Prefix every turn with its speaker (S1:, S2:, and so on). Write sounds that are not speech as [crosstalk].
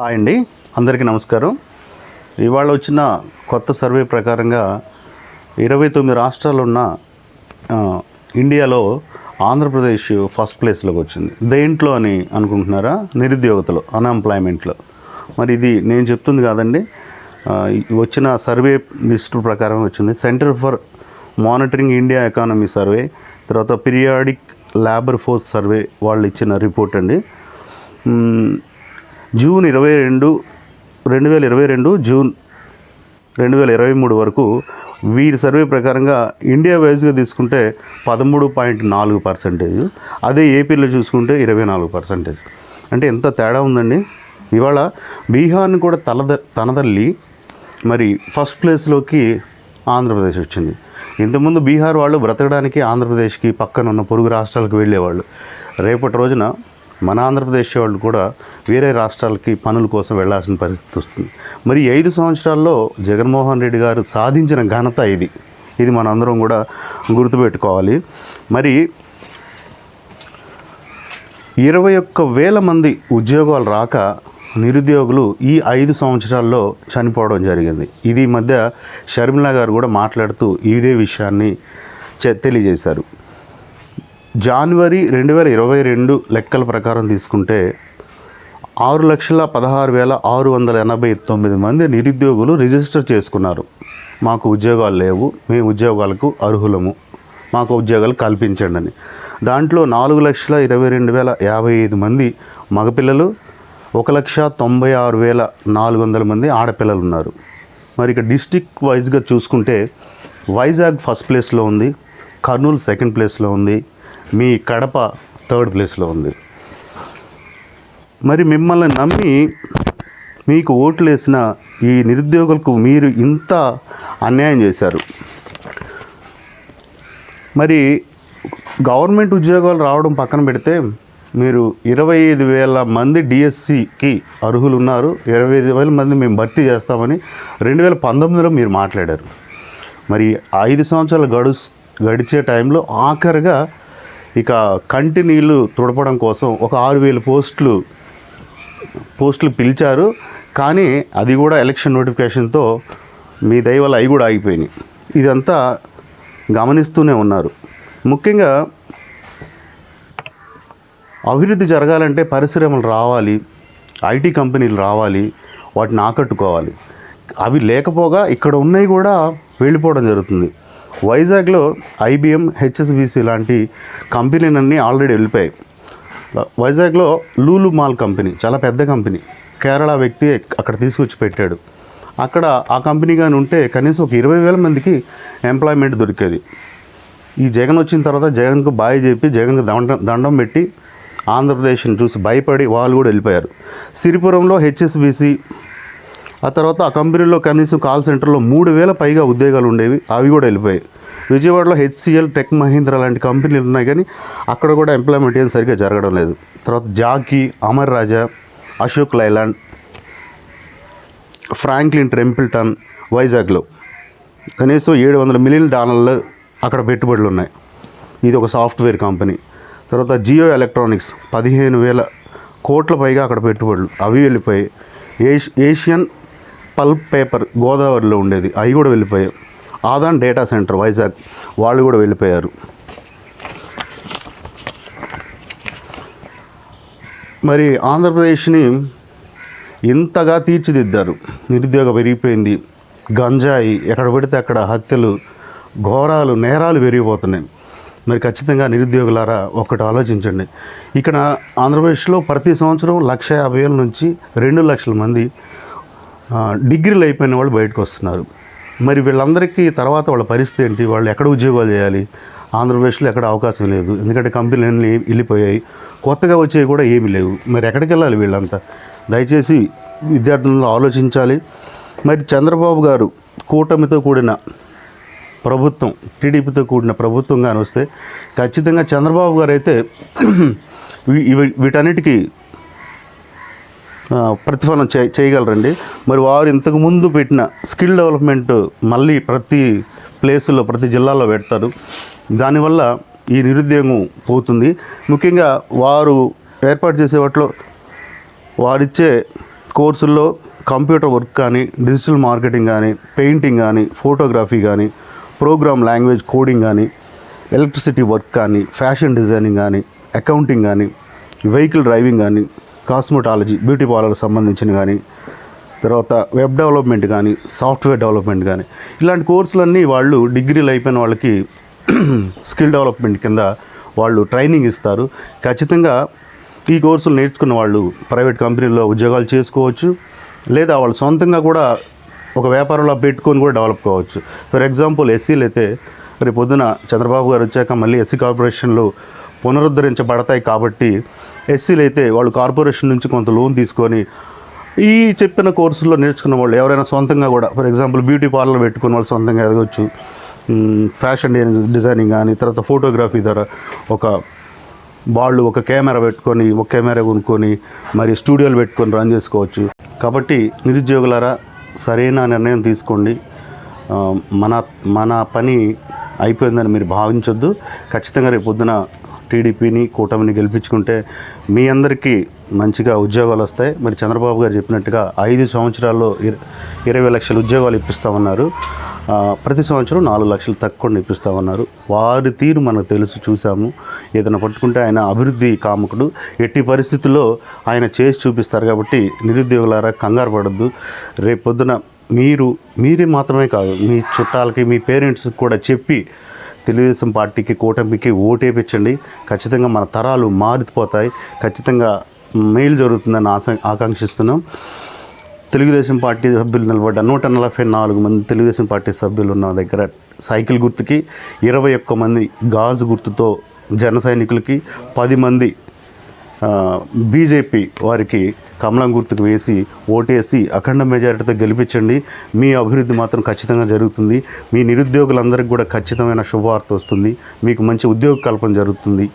S1: Hi అండి. అందరికీ నమస్కారం. ఇవాళ వచ్చిన కొత్త సర్వే ప్రకారంగా ఇరవై తొమ్మిది రాష్ట్రాలు ఉన్న ఇండియాలో ఆంధ్రప్రదేశ్ ఫస్ట్ ప్లేస్లోకి వచ్చింది. దేంట్లో అని అనుకుంటున్నారా? నిరుద్యోగతలో అన్ఎంప్లాయ్మెంట్లో. మరి ఇది నేను చెప్తుంది కాదండి. వచ్చిన సర్వే లిస్ట్ ప్రకారం వచ్చింది. Centre for monitoring India economy survey తర్వాత పీరియాడిక్ లేబర్ ఫోర్స్ సర్వే వాళ్ళు ఇచ్చిన రిపోర్ట్ అండి. జూన్ ఇరవై రెండు రెండు వేల ఇరవై రెండు జూన్ రెండు వేల ఇరవై మూడు వరకు వీరి సర్వే ప్రకారంగా ఇండియా వైజ్గా తీసుకుంటే పదమూడు పాయింట్ నాలుగు పర్సెంటేజ్ అదే ఏపీలో చూసుకుంటే ఇరవై నాలుగు పర్సెంటేజ్. అంటే ఎంత తేడా ఉందండి? ఇవాళ బీహార్ని కూడా తలద తనదల్లి మరి ఫస్ట్ ప్లేస్లోకి ఆంధ్రప్రదేశ్ వచ్చింది. ఇంతకుముందు బీహార్ వాళ్ళు బ్రతకడానికి ఆంధ్రప్రదేశ్కి పక్కన ఉన్న పొరుగు రాష్ట్రాలకు వెళ్ళేవాళ్ళు. రేపటి రోజున మన ఆంధ్రప్రదేశ్ వాళ్ళు కూడా వేరే రాష్ట్రాలకి పనుల కోసం వెళ్ళాల్సిన పరిస్థితి వస్తుంది. మరి ఐదు సంవత్సరాల్లో జగన్మోహన్ రెడ్డి గారు సాధించిన ఘనత ఇది. ఇది మనందరం కూడా గుర్తుపెట్టుకోవాలి. మరి ఇరవై ఒక్క వేల మంది ఉద్యోగాలు రాక నిరుద్యోగులు ఈ ఐదు సంవత్సరాల్లో చనిపోవడం జరిగింది. ఇది మధ్య షర్మిల గారు కూడా మాట్లాడుతూ ఇదే విషయాన్ని తెలియజేశారు. జనవరి రెండు వేల ఇరవై రెండు లెక్కల ప్రకారం తీసుకుంటే ఆరు లక్షల పదహారు వేల ఆరు వందల ఎనభై తొమ్మిది మంది నిరుద్యోగులు రిజిస్టర్ చేసుకున్నారు. మాకు ఉద్యోగాలు లేవు. మేము ఉద్యోగాలకు అర్హులము. మాకు ఉద్యోగాలు కల్పించండి అని. దాంట్లో నాలుగు లక్షల ఇరవై రెండు వేల యాభై ఐదు మంది మగపిల్లలు ఒక లక్ష తొంభై ఆరు వేల నాలుగు వందల మంది ఆడపిల్లలు ఉన్నారు. మరి ఇక డిస్టిక్ వైజ్గా చూసుకుంటే వైజాగ్ ఫస్ట్ ప్లేస్లో ఉంది. కర్నూలు సెకండ్ ప్లేస్లో ఉంది. మీ కడప థర్డ్ ప్లేస్లో ఉంది. మరి మిమ్మల్ని నమ్మి మీకు ఓట్లు వేసిన ఈ నిరుద్యోగులకు మీరు ఇంత అన్యాయం చేశారు. మరి గవర్నమెంట్ ఉద్యోగాలు రావడం పక్కన పెడితే మీరు ఇరవై ఐదు వేల మంది డిఎస్సికి అర్హులు ఉన్నారు ఇరవై ఐదు వేల మంది మేము భర్తీ చేస్తామని రెండు వేల పంతొమ్మిదిలో మీరు మాట్లాడారు. మరి ఐదు సంవత్సరాలు గడు గడిచే టైంలో ఆఖరిగా ఇక కంటి నీళ్ళు తుడపడం కోసం ఒక ఆరు వేల పోస్టులు పోస్టులు పిలిచారు. కానీ అది కూడా ఎలక్షన్ నోటిఫికేషన్తో మీ దయ వల్ల అవి కూడా ఆగిపోయినాయి. ఇదంతా గమనిస్తూనే ఉన్నారు. ముఖ్యంగా అభివృద్ధి జరగాలంటే పరిశ్రమలు రావాలి ఐటీ కంపెనీలు రావాలి వాటిని ఆకట్టుకోవాలి. అవి లేకపోగా ఇక్కడ ఉన్నవి కూడా వెళ్ళిపోవడం జరుగుతుంది. వైజాగ్లో ఐబిఎం హెచ్ఎస్బిసి లాంటి కంపెనీలన్నీ ఆల్రెడీ వెళ్ళిపోయాయి. వైజాగ్లో లూలు మాల్ కంపెనీ చాలా పెద్ద కంపెనీ కేరళ వ్యక్తి అక్కడ తీసుకొచ్చి పెట్టాడు. అక్కడ ఆ కంపెనీ కానీ ఉంటే కనీసం ఒక ఇరవై వేల మందికి ఎంప్లాయ్మెంట్ దొరికేది. ఈ జగన్ వచ్చిన తర్వాత జగన్కు బాయ్ చెప్పి జగన్కు దండం దండం పెట్టి ఆంధ్రప్రదేశ్ని చూసి భయపడి వాళ్ళు కూడా వెళ్ళిపోయారు. సిరిపురంలో హెచ్ఎస్బిసి ఆ తర్వాత ఆ కంపెనీలో కనీసం కాల్ సెంటర్లో మూడు వేల పైగా ఉద్యోగాలు ఉండేవి. అవి కూడా వెళ్ళిపోయాయి. విజయవాడలో హెచ్సిఎల్ టెక్ మహీంద్రా లాంటి కంపెనీలు ఉన్నాయి కానీ అక్కడ కూడా ఎంప్లాయ్మెంట్ ఏం సరిగ్గా జరగడం లేదు. తర్వాత Jockey Amar Raja Ashok Leyland Franklin Templeton వైజాగ్లో కనీసం ఏడు వందల మిలియన్ డాలర్లు అక్కడ పెట్టుబడులు ఉన్నాయి. ఇది ఒక సాఫ్ట్వేర్ కంపెనీ. తర్వాత జియో ఎలక్ట్రానిక్స్ పదిహేను వేల కోట్ల పైగా అక్కడ పెట్టుబడులు. అవి వెళ్ళిపోయాయి. ఏష్ ఏషియన్ పల్ప్ పేపర్ గోదావరిలో ఉండేది. అవి కూడా వెళ్ళిపోయాయి. Adani data centre Vizag. వాళ్ళు కూడా వెళ్ళిపోయారు. మరి ఆంధ్రప్రదేశ్ని ఇంతగా తీర్చిదిద్దారు. నిరుద్యోగం పెరిగిపోయింది. గంజాయి ఎక్కడ పడితే అక్కడ హత్యలు ఘోరాలు నేరాలు పెరిగిపోతున్నాయి. మరి ఖచ్చితంగా నిరుద్యోగులారా ఒకటి ఆలోచించండి. ఇక్కడ ఆంధ్రప్రదేశ్లో ప్రతి సంవత్సరం లక్ష యాభై వేల నుంచి రెండు లక్షల మంది డిగ్రీలు అయిపోయిన వాళ్ళు బయటకు వస్తున్నారు. మరి వీళ్ళందరికీ తర్వాత వాళ్ళ పరిస్థితి ఏంటి? వాళ్ళు ఎక్కడ ఉద్యోగాలు చేయాలి? ఆంధ్రప్రదేశ్లో ఎక్కడ అవకాశం లేదు. ఎందుకంటే కంపెనీలు అన్నీ వెళ్ళిపోయాయి. కొత్తగా వచ్చేవి కూడా ఏమీ లేవు. మరి ఎక్కడికి వెళ్ళాలి వీళ్ళంతా? దయచేసి విద్యార్థులను ఆలోచించాలి. మరి చంద్రబాబు గారు కూటమితో కూడిన ప్రభుత్వం టీడీపీతో కూడిన ప్రభుత్వం కానీ వస్తే ఖచ్చితంగా చంద్రబాబు గారు అయితే [clears throat] వీటన్నిటికీ ప్రతిఫలం చే చేయగలరండి. మరి వారు ఇంతకుముందు పెట్టిన స్కిల్ డెవలప్మెంట్ మళ్ళీ ప్రతి ప్లేసుల్లో ప్రతి జిల్లాలో పెడతారు. దానివల్ల ఈ నిరుద్యోగం పోతుంది. ముఖ్యంగా వారు ఏర్పాటు చేసే వాటిలో వారిచ్చే కోర్సుల్లో కంప్యూటర్ వర్క్ కానీ డిజిటల్ మార్కెటింగ్ కానీ పెయింటింగ్ కానీ ఫోటోగ్రఫీ కానీ ప్రోగ్రామ్ లాంగ్వేజ్ కోడింగ్ కానీ ఎలక్ట్రిసిటీ వర్క్ కానీ ఫ్యాషన్ డిజైనింగ్ కానీ అకౌంటింగ్ కానీ వెహికల్ డ్రైవింగ్ కానీ కాస్మెటాలజీ బ్యూటీ పార్లర్ సంబంధించిన కానీ తర్వాత వెబ్ డెవలప్మెంట్ కానీ సాఫ్ట్వేర్ డెవలప్మెంట్ కానీ ఇలాంటి కోర్సులన్నీ వాళ్ళు డిగ్రీలు అయిపోయిన వాళ్ళకి [clears throat] స్కిల్ డెవలప్మెంట్ కింద వాళ్ళు ట్రైనింగ్ ఇస్తారు. ఖచ్చితంగా ఈ కోర్సులు నేర్చుకున్న వాళ్ళు ప్రైవేట్ కంపెనీల్లో ఉద్యోగాలు చేసుకోవచ్చు. లేదా వాళ్ళు సొంతంగా కూడా ఒక వ్యాపారంలో పెట్టుకొని కూడా డెవలప్ కావచ్చు. ఫర్ ఎగ్జాంపుల్ ఎస్సీలు అయితే రేపు పొద్దున చంద్రబాబు గారు వచ్చాక మళ్ళీ ఎస్సీ కార్పొరేషన్లో పునరుద్ధరించబడతాయి కాబట్టి ఎస్సీలు అయితే వాళ్ళు కార్పొరేషన్ నుంచి కొంత లోన్ తీసుకొని ఈ చెప్పిన కోర్సుల్లో నేర్చుకున్న వాళ్ళు ఎవరైనా సొంతంగా కూడా ఫర్ ఎగ్జాంపుల్ బ్యూటీ పార్లర్ పెట్టుకుని వాళ్ళు సొంతంగా ఎదగొచ్చు. ఫ్యాషన్ డిజైనింగ్- డిజైనింగ్ కానీ తర్వాత ఫోటోగ్రఫీ ద్వారా ఒక వాళ్ళు ఒక కెమెరా పెట్టుకొని ఒక కెమెరా కొనుక్కొని మరి స్టూడియోలు పెట్టుకొని రన్ చేసుకోవచ్చు. కాబట్టి నిరుద్యోగులారా సరైన నిర్ణయం తీసుకోండి. మన మన పని అయిపోయిందని మీరు భావించొద్దు. ఖచ్చితంగా రేపు పొద్దున టీడీపీని కూటమిని గెలిపించుకుంటే మీ అందరికీ మంచిగా ఉద్యోగాలు వస్తాయి. మరి చంద్రబాబు గారు చెప్పినట్టుగా ఐదు సంవత్సరాల్లో ఇరవై లక్షల ఉద్యోగాలు ఇప్పిస్తామన్నారు. ప్రతి సంవత్సరం నాలుగు లక్షలు తక్కువ ఇప్పిస్తామన్నారు. వారి తీరు మనకు తెలుసు చూసాము ఏదైనా పట్టుకుంటే ఆయన అభివృద్ధి కాముకుడు. ఎట్టి పరిస్థితుల్లో ఆయన చేసి చూపిస్తారు కాబట్టి నిరుద్యోగులారా కంగారు పడద్దు. రేపు పొద్దున మీరు మీరే మాత్రమే కాదు మీ చుట్టాలకి మీ పేరెంట్స్కి కూడా చెప్పి తెలుగుదేశం పార్టీకి కూటమికి ఓటేపించండి ఖచ్చితంగా మన తరాలు మారిపోతాయి. ఖచ్చితంగా మేలు జరుగుతుందని ఆశ ఆకాంక్షిస్తున్నాం. తెలుగుదేశం పార్టీ సభ్యులు నిలబడ్డ నూట నలభై నాలుగు మంది తెలుగుదేశం పార్టీ సభ్యులు ఉన్న దగ్గర సైకిల్ గుర్తుకి ఇరవై ఒక్క మంది గాజు గుర్తుతో జన సైనికులకి పది మంది బీజేపీ వారికి కమలం గుర్తుకు వేసి ఓటేసి అఖండ మెజారిటీతో గెలిపించండి. మీ అభివృద్ధి మాత్రం ఖచ్చితంగా జరుగుతుంది. మీ నిరుద్యోగులందరికీ కూడా ఖచ్చితమైన శుభవార్త వస్తుంది. మీకు మంచి ఉద్యోగ కల్పన జరుగుతుంది.